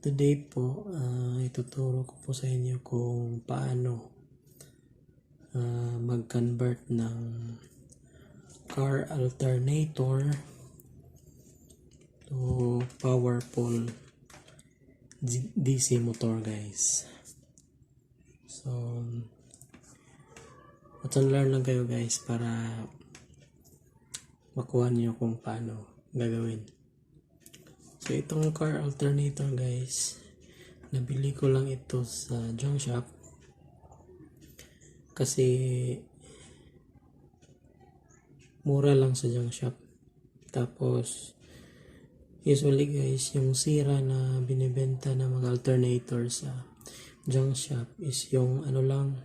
today po, ah, ituturo ko po sa inyo kung paano ah, mag-convert ng car alternator to powerful DC motor guys. So, and learn lang kayo guys para makuha niyo kung paano gagawin. So, itong car alternator guys, nabili ko lang ito sa junk shop. Kasi, mura lang sa junk shop. Tapos, usually guys, yung sira na binibenta ng mga alternator sa junk shop is yung ano lang,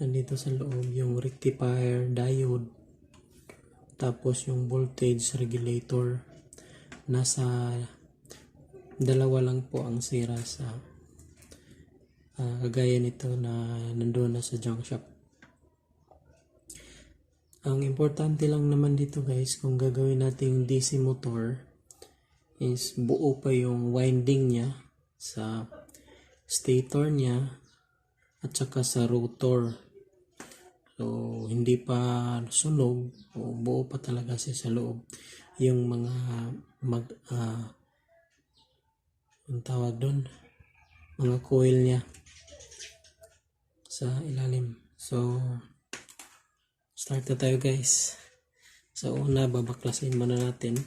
nandito sa loob, yung rectifier, diode, tapos yung voltage regulator, nasa dalawa lang po ang sira sa ah, kagaya nito na nandoon na sa junk shop. Ang importante lang naman dito guys, kung gagawin nating DC motor, is buo pa yung winding niya sa stator niya at saka sa rotor. So, hindi pa sunog o buo pa talaga siya sa loob. Yung mga mag, ah, ang tawag doon, mga coil niya sa ilalim. So, start na tayo guys. Sa una, babaklasin muna natin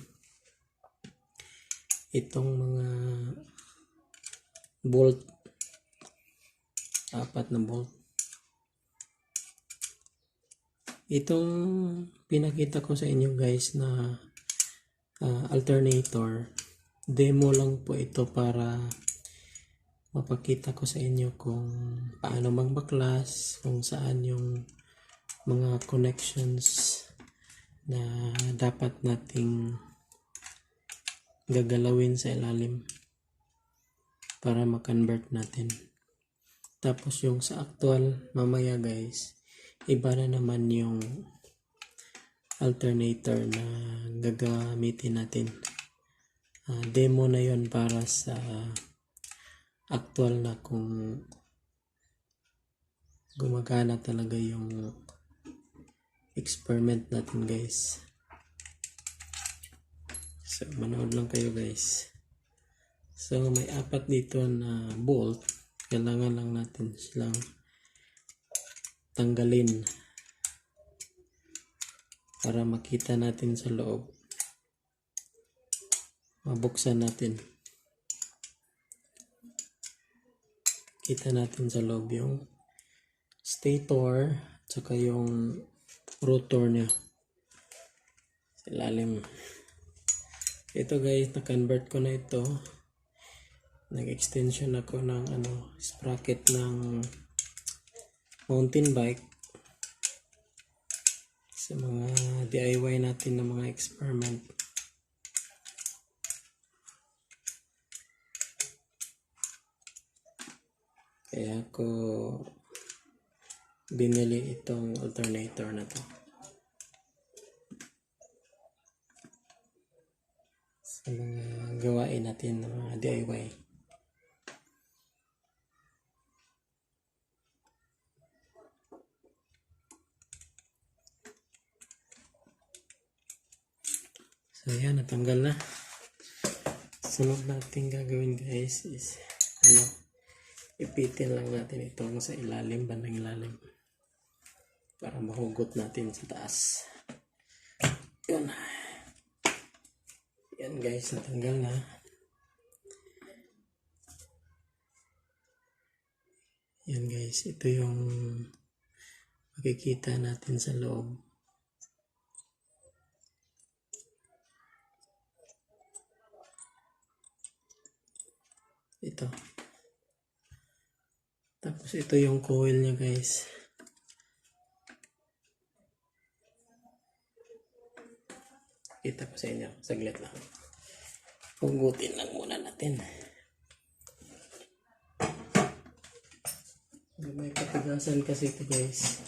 itong mga bolt apat na bolt itong pinakita ko sa inyo guys na ah, alternator demo lang po ito para mapakita ko sa inyo kung paano magbaklas kung saan yung mga connections na dapat nating gagalawin sa ilalim para ma-convert natin. Tapos yung sa actual, mamaya guys, iba na naman yung alternator na gagamitin natin. Ah, demo na yon para sa actual na kung gumagana talaga yung experiment natin guys. So, manood lang kayo guys. So, may apat dito na bolt. Kailangan lang natin silang tanggalin para makita natin sa loob. Mabuksan natin. Kita natin sa loob yung stator tsaka yung rotor niya. Sa ilalim. Ito guys, na-convert ko na ito. Nag-extension ako ng ano, sprocket ng mountain bike sa mga DIY natin ng mga experiment. Kaya ako binili itong alternator na to. sa mga gawain natin ng mga DIY. Natanggal na. Sunod natin gagawin guys is ano, ipitin lang natin itong sa ilalim, bandang ilalim. Para mahugot natin sa taas. Yun. Yan guys, natanggal na. Yan guys, ito yung makikita natin sa loob. Ito. Tapos ito yung coil niya guys. Kita ko sa inyo. Saglit lang. Hugutin lang muna natin. May katigasan kasi ito guys.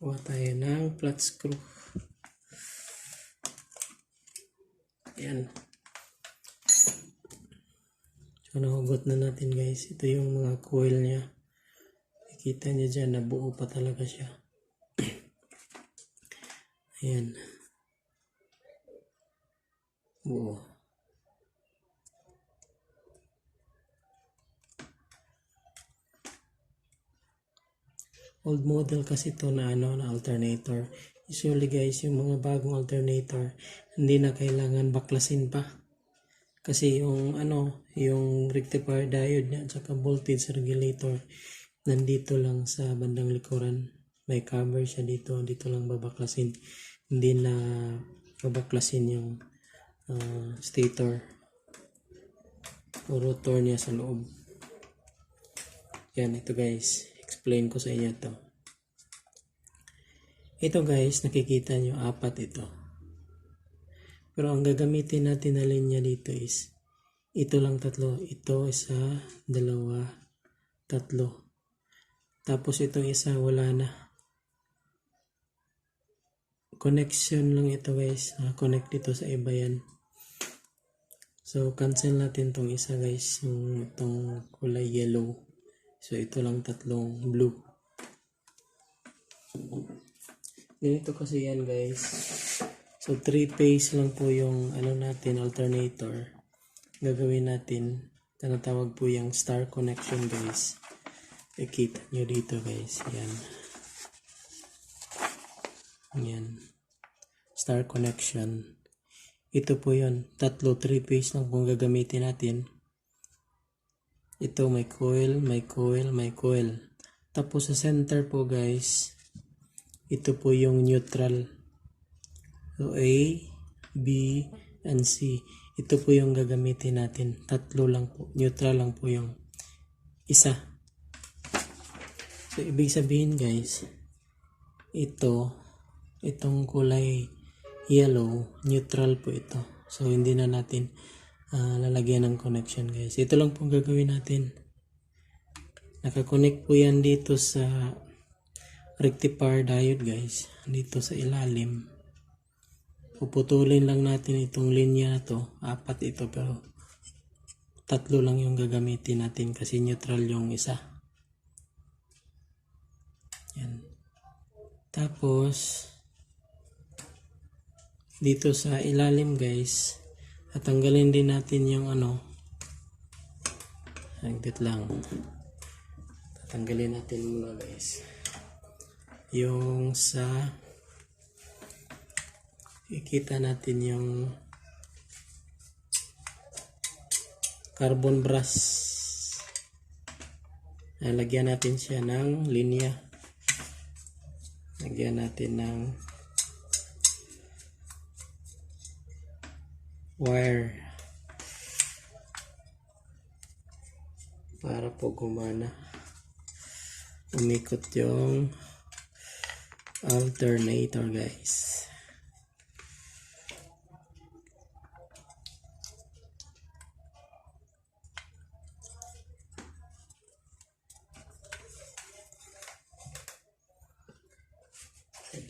Kuha tayo ng flat screw. Yan. So, nahugot na natin guys. Ito yung mga coil niya. Nakikita niyo dyan, nabuo pa talaga siya. Ayan. Buo. Old model kasi to na ano na alternator. Usually guys, yung mga bagong alternator, hindi na kailangan baklasin pa. Kasi yung ano, yung rectifier diode niya at saka voltage regulator nandito lang sa bandang likuran. May cover siya dito, dito lang babaklasin. Hindi na babaklasin yung ah, stator o rotor niya sa loob. Yan, ito guys. Explain ko sa inyo to. Ito guys, nakikita nyo, apat ito. Pero ang gagamitin natin na linya dito is, ito lang tatlo. Ito, isa, dalawa, tatlo. Tapos itong isa, wala na. Connection lang ito guys. Connect dito sa iba yan. So, cancel natin tong isa guys. Yung itong kulay yellow. So, ito lang tatlong blue. Ganito kasi yan guys. So, three phase lang po yung ano natin, alternator. Gagawin natin. Tinatawag po yung star connection guys. Ikita nyo dito guys. Yan. Yan. Star connection. Ito po yun. Tatlo, three phase lang kung gagamitin natin. Ito may coil, may coil, may coil. Tapos sa center po guys, ito po yung neutral. So A, B, and C. Ito po yung gagamitin natin. Tatlo lang po. Neutral lang po yung isa. So ibig sabihin guys, ito, itong kulay yellow, neutral po ito. So hindi na natin ah, lalagyan ng connection guys. Ito lang po gagawin natin. Nakakonect po yan dito sa rectifier diode guys. Dito sa ilalim. Puputulin lang natin itong linya na to. Apat ito pero tatlo lang yung gagamitin natin kasi neutral yung isa. Yan. Tapos dito sa ilalim guys tatanggalin din natin yung ano hagdit lang tatanggalin natin muna guys yung sa ikita natin yung carbon brass lagyan natin siya ng linya. Lagyan natin ng wire para po gumana. Umikot yung alternator guys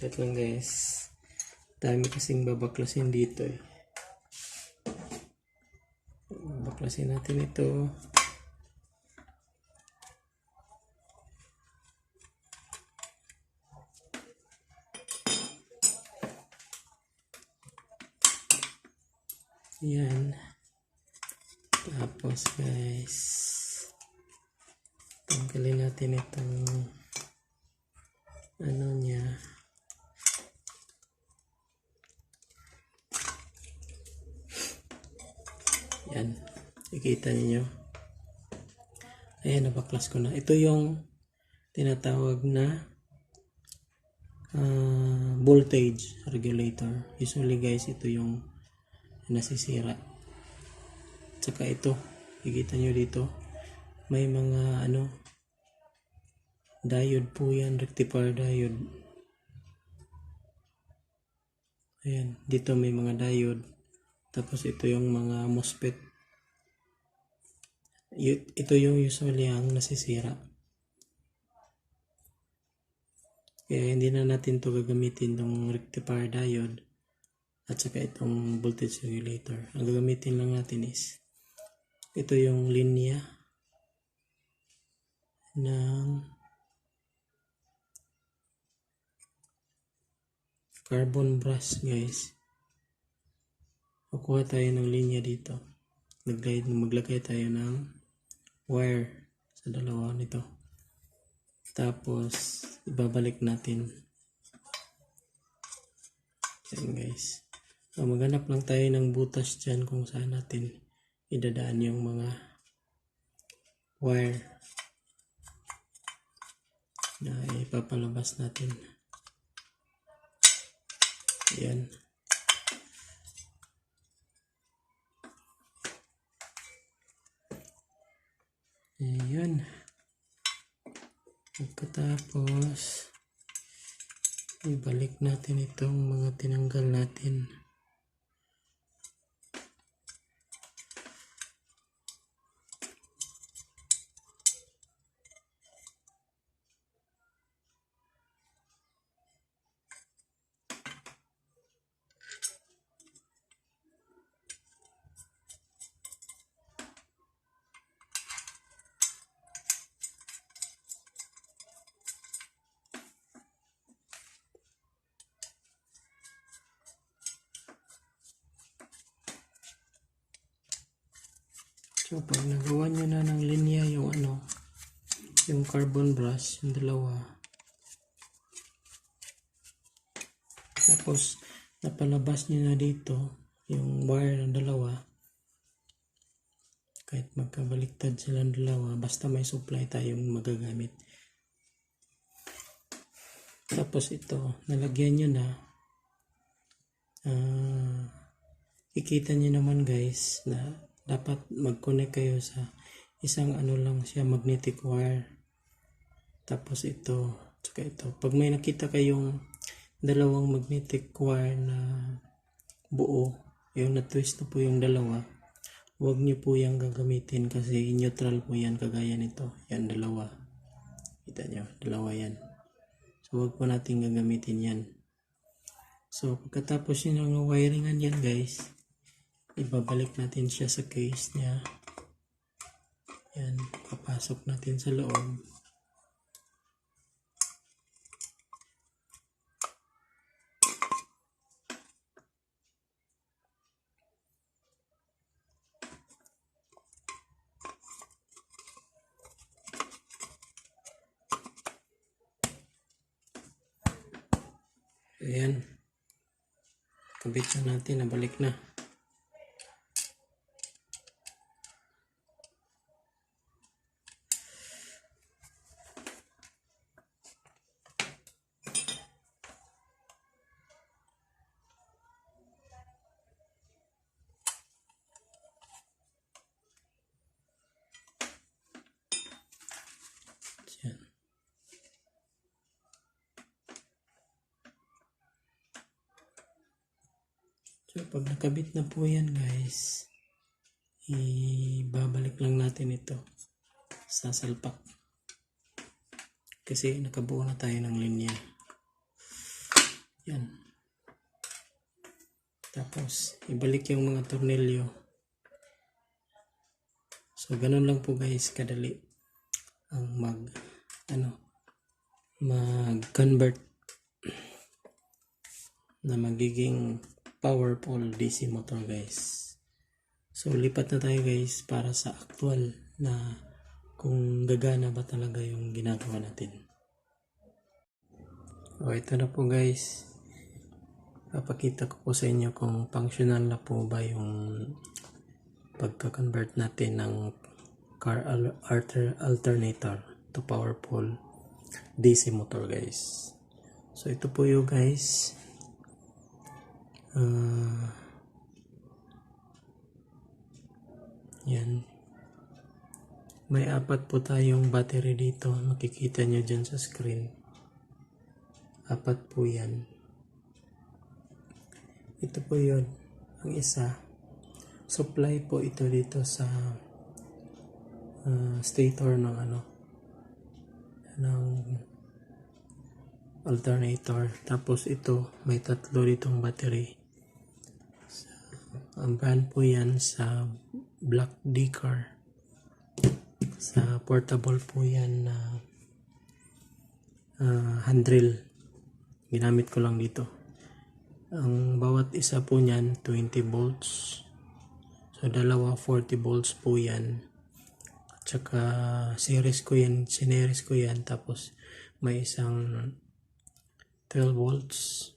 Ito lang guys. Dami kasing babaklasin dito eh. Baklasin natin ito. Yan tapos guys. Tanggalin natin itong ano niya Yan. Ikita niyo Ayan, nabaklas ko na. Ito yung tinatawag na ah, voltage regulator. Usually guys, ito yung nasisira. Tsaka ito, ikita nyo dito. May mga ano, diode po yan, rectifier diode. Ayan, dito may mga diode. Tapos ito yung mga MOSFET. Ito yung usually ang nasisira. Kaya hindi na natin to gagamitin ng rectifier diode at saka itong voltage regulator. Ang gagamitin lang natin is ito yung linya ng carbon brush guys. Kukuha tayo ng linya dito. Maglagay, maglagay tayo ng wire sa dalawa nito. Tapos, ibabalik natin. Yan guys. So, maghanap lang tayo ng butas dyan kung saan natin idadaan yung mga wire na ipapalabas natin. Yan. Ayan. Pagkatapos, ibalik natin itong mga tinanggal natin. So, pag nagawa nyo na ng linya yung ano, yung carbon brush, yung dalawa. Tapos, napalabas nyo na dito, yung wire ng dalawa. Kahit magkabaliktad silang dalawa, basta may supply tayong magagamit. Tapos ito, nalagyan nyo na. Ah, ikita nyo naman guys na dapat mag-connect kayo sa isang ano lang siya magnetic wire. Tapos ito tsaka ito. Pag may nakita kayong dalawang magnetic wire na buo yung na-twist na po yung dalawa huwag niyo po yung gagamitin kasi neutral po yan kagaya nito. Yan dalawa. Kita nyo dalawa yan. So huwag po natin gagamitin yan. So pagkatapos yun ng wiringan yan guys ibabalik natin siya sa case niya. Yan, papasok natin sa loob. Ayan. Kabit na natin, nabalik na. Yan. So, pag nakabit na po yan guys, ibabalik lang natin ito sa salpak. Kasi nakabuo na tayo ng linya. Yan. Tapos, ibalik yung mga tornilyo. So, ganun lang po guys, kadali ang mag ano mag-convert na magiging powerful DC motor guys. So lipat na tayo guys para sa actual na kung gagana ba talaga yung ginagawa natin. O ito na po guys. Papakita ko po sa inyo kung functional na po ba yung pagka-convert natin ng car al- alter- alternator to powerful DC motor guys. So ito po yung guys. Ah, yan. May apat po tayong battery dito. Makikita nyo dyan sa screen. Apat po yan. Ito po yun. Ang isa. Supply po ito dito sa ah, stator ng ano ng alternator. Tapos ito, may tatlo ditong battery. Ang brand po yan sa black D-car. Sa portable po yan na ah, handrail. Ginamit ko lang dito. Ang bawat isa po niyan 20 volts. So dalawa 40 volts po yan. At saka series ko yan, sineries ko yan. Tapos may isang 12 volts.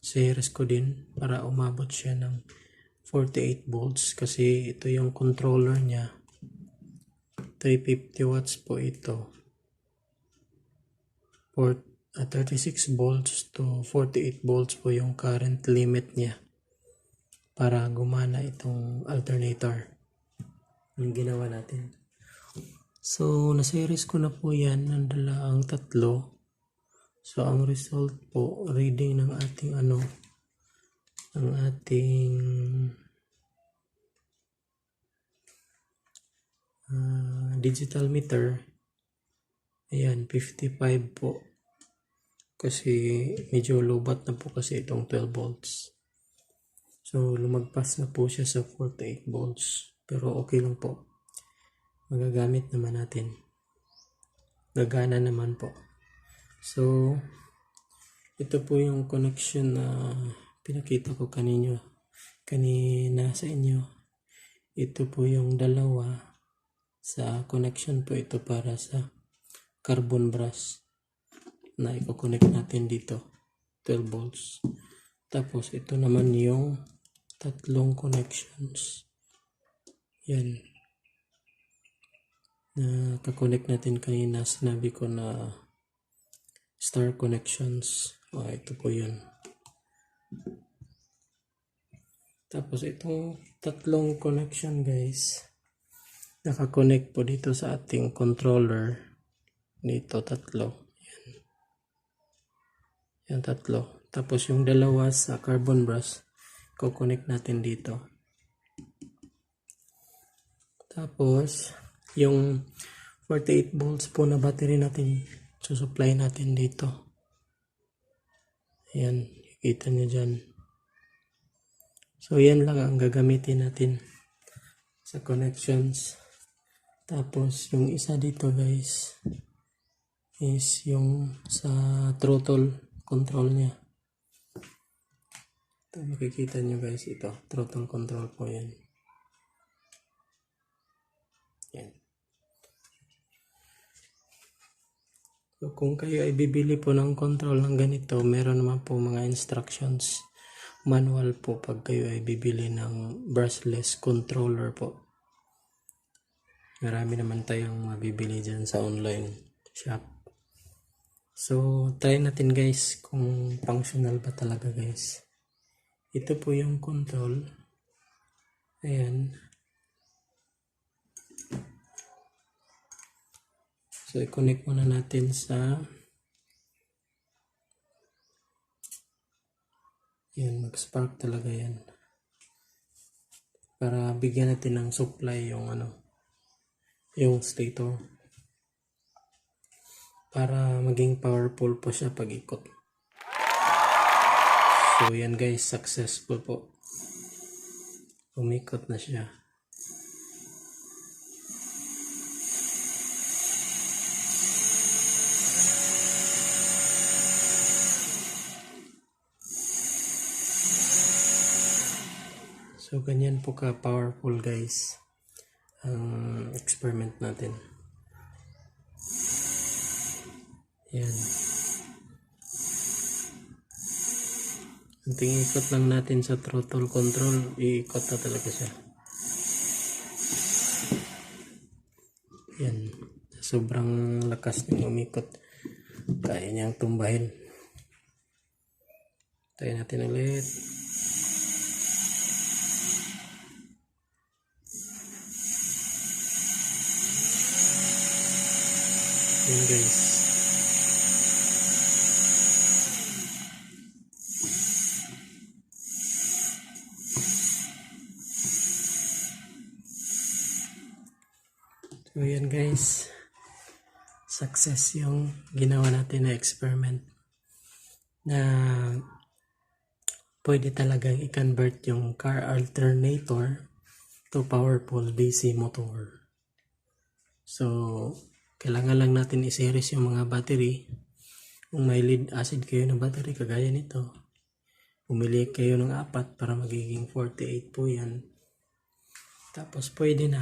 Series ko din para umabot siya ng 48 volts kasi ito yung controller niya. 350 watts po ito. For, ah, 36 volts to 48 volts po yung current limit niya para gumana itong alternator yung ginawa natin. So, na-series ko na po yan. Nandala ang tatlo. So, ang result po, reading ng ating ano, ng ating ah, digital meter. Ayan, 55 po. Kasi medyo lobat na po kasi itong 12 volts. So, lumagpas na po siya sa 48 volts. Pero okay lang po. Magagamit naman natin. Gagana naman po. So, ito po yung connection na pinakita ko kanino, kanina sa inyo. Ito po yung dalawa sa connection po ito para sa carbon brush na i-connect natin dito 12 volts. Tapos ito naman yung tatlong connections. Yan. Na kakonect natin kanina sinabi ko na star connections. Oh, ito po yun tapos itong tatlong connection guys nakakonect po dito sa ating controller. Dito tatlo. Yan. Yan tatlo. Tapos yung dalawa sa carbon brush kukonect natin dito. Tapos yung 48 volts po na battery natin susupply natin dito. Ayan kita nyo dyan so yan lang ang gagamitin natin sa connections tapos yung isa dito guys is yung sa throttle control niya. Ito makikita nyo guys ito. Throttle control po yan. Yan. So kung kayo ay bibili po ng control ng ganito, meron naman po mga instructions manual po pag kayo ay bibili ng brushless controller po. Marami naman tayong mabibili dyan sa online shop. So, try natin guys kung functional ba talaga guys. Ito po yung control. Ayan. So, i-connect muna natin sa yan, mag-spark talaga yan. Para bigyan natin ng supply yung ano, yung stator para maging powerful po siya pag ikot. So yan guys, successful po. Umikot na siya. So ganyan po ka powerful guys ang experiment natin. Yan. Kunting ikot lang natin sa throttle control, iikot na talaga siya. Yan. Sobrang lakas niyang umikot. Kaya niyang tumbahin. Tayo natin ulit. Yan guys. So yan guys. Success yung ginawa natin na experiment. Na pwede talagang i-convert yung car alternator to powerful DC motor. So, kailangan lang natin i-series yung mga battery. Kung may lead acid kayo na battery kagaya nito, Pumili kayo ng apat para magiging 48 po yan. Tapos pwede na.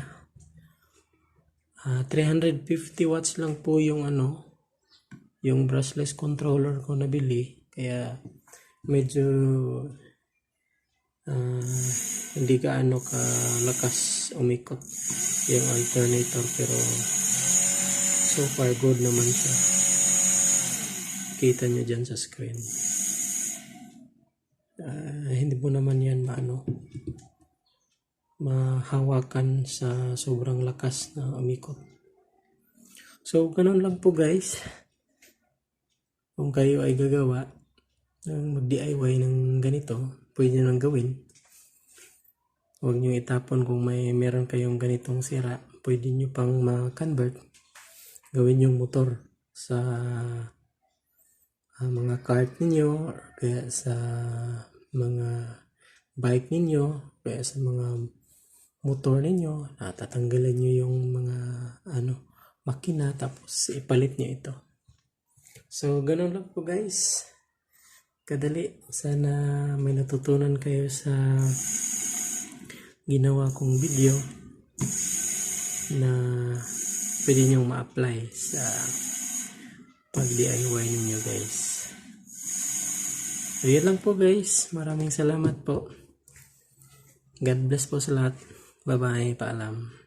Ah, 350 watts lang po yung ano, yung brushless controller ko nabili. Kaya medyo ah, hindi ka ano ka lakas umikot yung alternator pero so far good naman siya. Kita nyo dyan sa screen. Ah, hindi po naman yan maano mahawakan sa sobrang lakas na umikot. So, ganun lang po guys. Kung kayo ay gagawa ng mag-DIY ng ganito, pwede nyo nang gawin. Huwag nyo itapon kung may meron kayong ganitong sira. Pwede nyo pang ma-convert. Gawin yung motor sa ah, mga cart ninyo or kaya sa mga bike ninyo kaya sa mga motor ninyo natatanggalan nyo yung mga ano makina tapos ipalit nyo ito. So ganun lang po guys. Kadali sana may natutunan kayo sa ginawa kong video na pwede nyong ma-apply sa pag DIY ninyo guys So, lang po guys. Maraming salamat po. God bless po sa lahat. Bye-bye. Paalam.